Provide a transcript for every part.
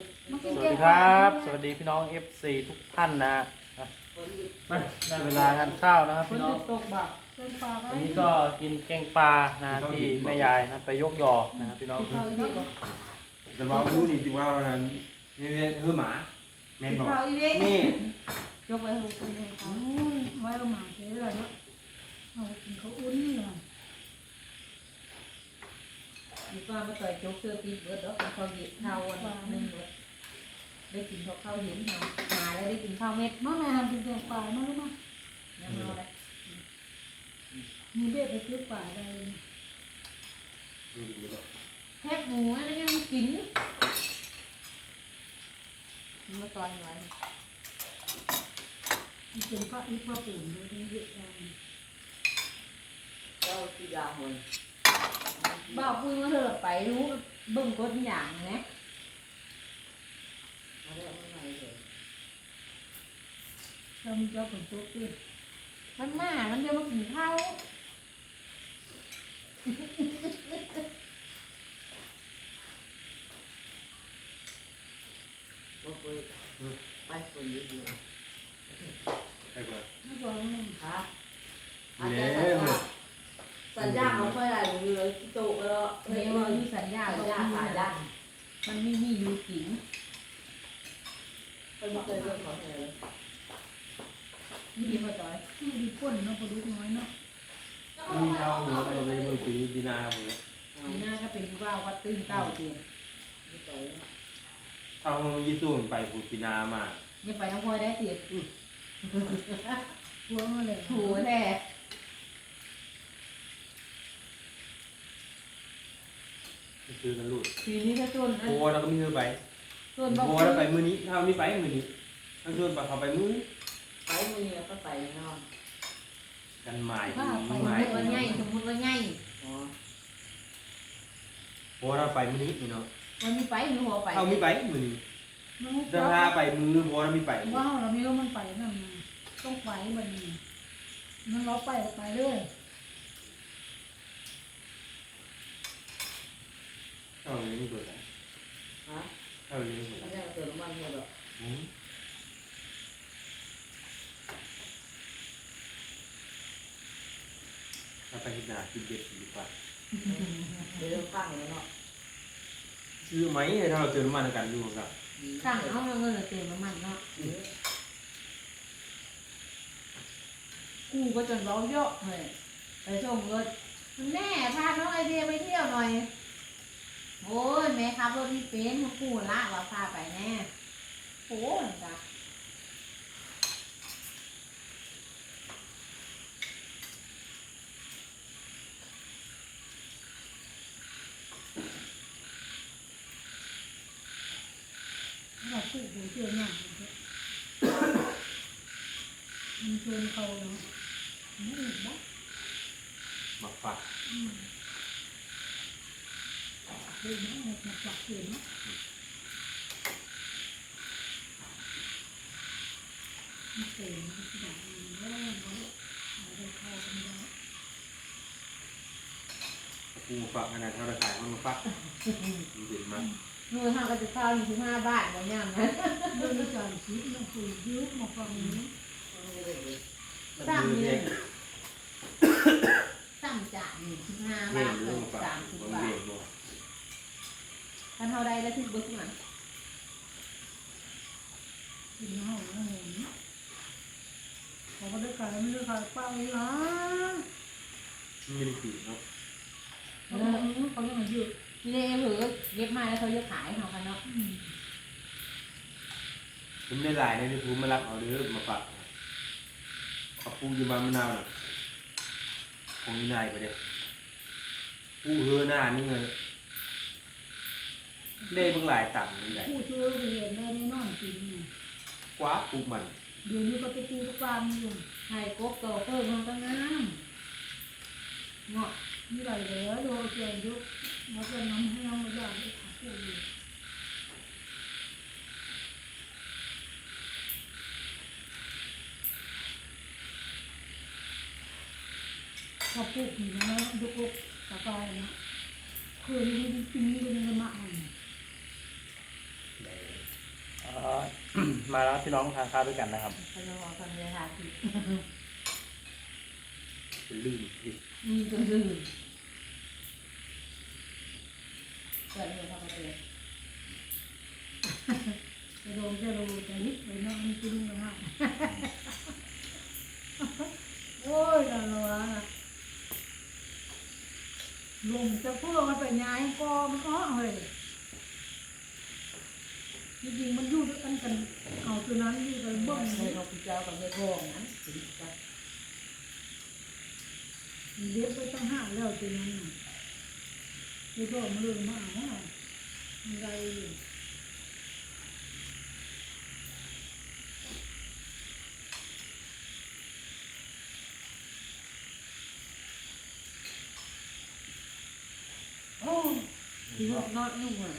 สวัสดีครับ สวัสดีพี่น้อง FC ทุกท่านนะอะมาได้เวลาทานข้าวนะครับฝนพี่น้องตกบ่เดินปลาไปวันนี้ก็กินแกงปลานะที่แม่ยายนะไปยกยอนะครับพี่น้องข้าวอีเวกแต่ว่ามันรู้นี่จริงว่ามันนี่คือหมาแม่นบอกข้าวอีเวกนี่ยกไปให้ลูกกินให้เขาไว้เราหมาเฉยเลยเนาะเอากินเขาอุ่นนี่หน่อย ดีกว่ามมาต่อยโจ๊กเสื้อตีเบิร์ดแล้วเขาหยิบข้าววันหนึ่งเลยได้กินข้าวข้าวเห็นมามาแล้วได้กินข้าวเม็ดมาแม่ทำเป็นแกงป่ามาลูกมายังนอเลยมีเด็กไปซื้อป่าได้แทบหมูแล้วยังกินมาต่อยไว้มีเป็นพระอีกพระปู่ด้วยที่เยอะจังเราคือยาหุ่น บ่าวคุยมาเถอะไปรู้เบิ่งก้นอย่างนะทำเจ้าของโต๊ะด้วยมันมามันจะมากินข้าวไปคนเดียวใช่ป่ะไม่อกว่าค่ะอาจจะสั ญญาเขาค่อยอะไรอยู่เลยโตแล้วเดี๋เฮ้ยยวมันมีสัญญาสัญญาว่าสายดันมันไม่มีอยู่กินเป็นเคยเรื่องของเธอมีพอจอยที่ดีพ่นเนาะพอดุน้อยเนาะมีเท้าหัวไปเลยมือปีดีนาหัวมีนาก็เป็นว่าวัดตื้นเต้าเตียนเท้ายี่ตู้ไปผูปีนามายังไปน้องพลอยได้เตียนหัวมาเลยถูแท้ คือกันลูกทีนี้ถ้าต้นโอ้แล้วก็มีเธอไปต้นบอกโอ้แล้วไปมือนี้เท้านี้ไปมือนี้ทั้งชวนไปเขาไปมือไปมือก็ไปนอนกันหมายสมืมอมหมายติว่าง่ายสมมติว่าง่ายอ๋อโอ้เราไปมือนี้นี่เนาะมันมีไปหรือหัวไปเท้ามีไปมือนี้มันจะพาไปมือโอ้เรามีไปว่าเราไม่รู้มันไปนั่นนะต้องไปบันนี้มันเราไปไปเลย เท้านี้มีตัวไหนฮะเท้านี้มีตัวไหนไม่ได้เติมน้ำมันเลยหรอกถ้าไปที่นาคิดเด็ดดีกว่าเดี๋ยวข้างเลยเนาะซื้อไหมถ้าเราเติมน้ำมันกันอยู่ครับข้างเอาเงินเติมน้ำมันเนาะกูก็จนร้องเยอะเลยไปส่งรถแม่พาน้องไอเดียไปเที่ยวหน่อย โอ้ยแม่ขับรถที่เป็นกูละว่าพาไปแน่โอ้ยจ้ะเราพูดดูเชื่อหน้ามันชวนเขาเนาะไม่ได้บ้าหมักฝักเดินมาเอามาฝักเดินเนาะมันเต็มมันด่ามันแล้วมันเอาไปเข้ากันได้กูฝักขนาดเท่าไรขายมันมาฝักมันเด่นมากนู่นห้าก็จะเข้าอยู่ที่ห้าบาทบางอย่างนะเรื่องการคิดมันคุยเยอะมาฟังนี้ไม่ได้เลยสามเดือนสามจานหนึ่งสิบห้า เบ่ บาง ท เรื่องฝัก สามสิบ มัน บา เบ่ ท งลง ถ้าเท่าใดแล้วที่บึกมันกินห้องแล้วเห็นพอเขาได้ขายไม่ได้ขายเปล่าเลยนะมันไม่ได้ขีดเนาะเขาบอกเขายังมาเยอะนี่เลยเผือเย็บมาแล้วเขาจะขายเขากันเนาะผมได้หลายในที่ผมมารับเอาเด้อมาฝักเอาปูอยู่บ้านมะนาวน่ะคงมีนายไปเด้ปูเฮือหน้านี่เงิน ได้เบิ่งหลายต่ำนี่ใหญ่ผู้ช่วยเรียนได้แน่นอนจริงกว่าปูมันเดี๋ยวนี้ก็ไปตีตะกามอยู่ไข่กบโตเพิ่มมันก็งามเนาะมีหลายแล้วโดนเจียยุกมาจะน้ำให้น้องมาอย่างที่ขาพูดอยู่เขาพูดถึงนะยุกตะกายนะคือที่กินนี่เป็นมากมัน ได้ มาแล้วพี่น้องทานข้าวด้วยกันนะครับเขาจะบอกคนเดียวค่ะที่ลื่นดิมีจนลืมเกิดเลยเข้าไปเลยจะโดนจะโดนจะฮิตไปนาะมันกินมาห้าโอ้ยนั่นละวะลงจะพูดมันไปย้ายก็มันก็เลยจริงๆมันอยู่ด้วย กันเอาตัวนั้นอยู่กันบ้เบิ้งงเคยเขาพิจารณากับเรื่องนั้นถึงจะเลี้ยงไปตั้งห้าแล้วตัวนั้นน่ะที่ก็มันเลยมาว่าอะไรโอ้ที่นอนนอนนุ่มอะ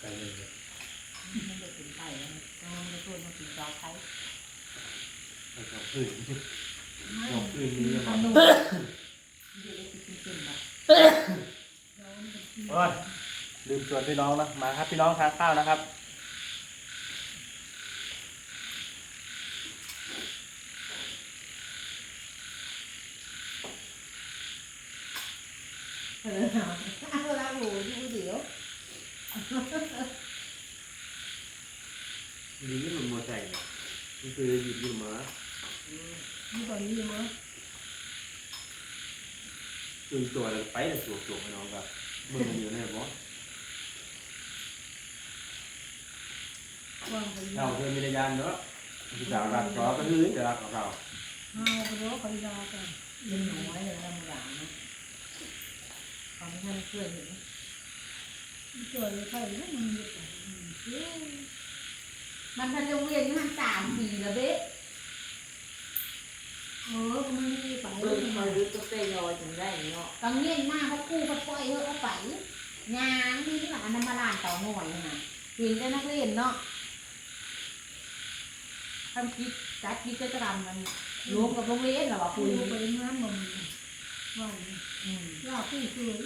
ไก่เลย มันจะถึงไข่แล้วมันจะตัวมันถึงจอไข่ ไก่สอง คืนไม่สองคืนนี้ขก็นมามเดี๋ยวจะกินเป็นแบบเรามันจะกินโอ้ยลืมชวนพี่น้องนะมาครับพี่น้องทานข้าวนะครับเออเอาละโหดูเดี๋ยวดีที่มันมัวใจเนี่ยมันคือหยิบอยู่มา นี่ตอนนี้มั้งตื่นตัวแล้วไปแต่สวกสวกให้น้องกับมึงมันอยู่ในบ่วางไปเราเคยมีระยานเนาะพี่สาวรักก็ก็คือจะรักกับเราเอาไปรอปริยากันยังน้อยเลยธรรมดานะเขาไม่ให้เพื่อนเห็นช่วยใครแล้วมันเยอะกว่าเอ๊ะมันพันโรงเรียนมันสามปีแล้วเบ๊ เออมันไม่ได้ไปเบิ่งคอยรู้ตัวเตยอยถึงได้เนาะตอนเย็นมากเขากู้เขาปล่อยเออเอาไปงานที่หลานนำมาลานเต่าหน่อยนะเห็นแต่นักเรียนเนาะทำกิจจัดกิจกรรมมันรวมกับโรงเรียนเหรอวะคุคุยยไปน้ำมันว่าอืมลาผู้ช่วย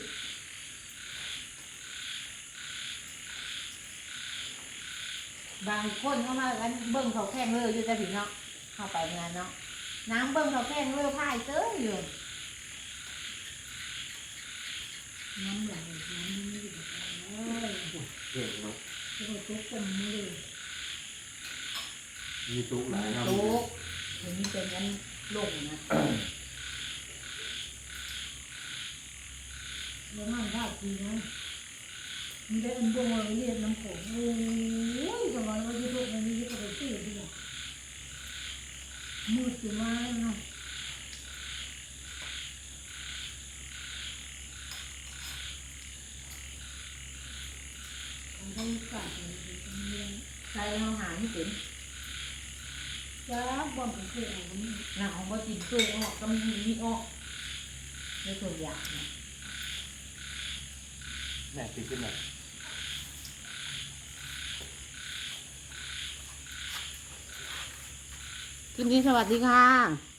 บางคนเข้ามาแล้วเบิ้งเขาแข่งเลยอยู่จะถึงเนาะเข้าไปงานเนาะ น้ำเบิ้งเขาแข่งเลยพายเต้ยอยู่น้ำไหลน้ำนี่ก็โอ้ยเก่งเนาะจะไปตกกันไม่เลยมีตุ๊กหลายครับโต๊ะเห็นเป็นยันลงนะแล้วนั่งท่าทีนะมีได้อันบวงเลยเรียนน้ำโขงโอ้ยสมัยว่าจะตกในนี้ก็ไปตื้อดีกว่า มืดจะมาเนาะของเขากาดเลยเป็นเรื่องใครเขาหาไม่ถึงจ้าบอลผมเคยเอาวันนี้หนังของว่าจินตัวออกก็มีมีออกในตัวอย่างนะแม่ติดขึ้นหน่อย คลิปนี้สวัสดีค่ะ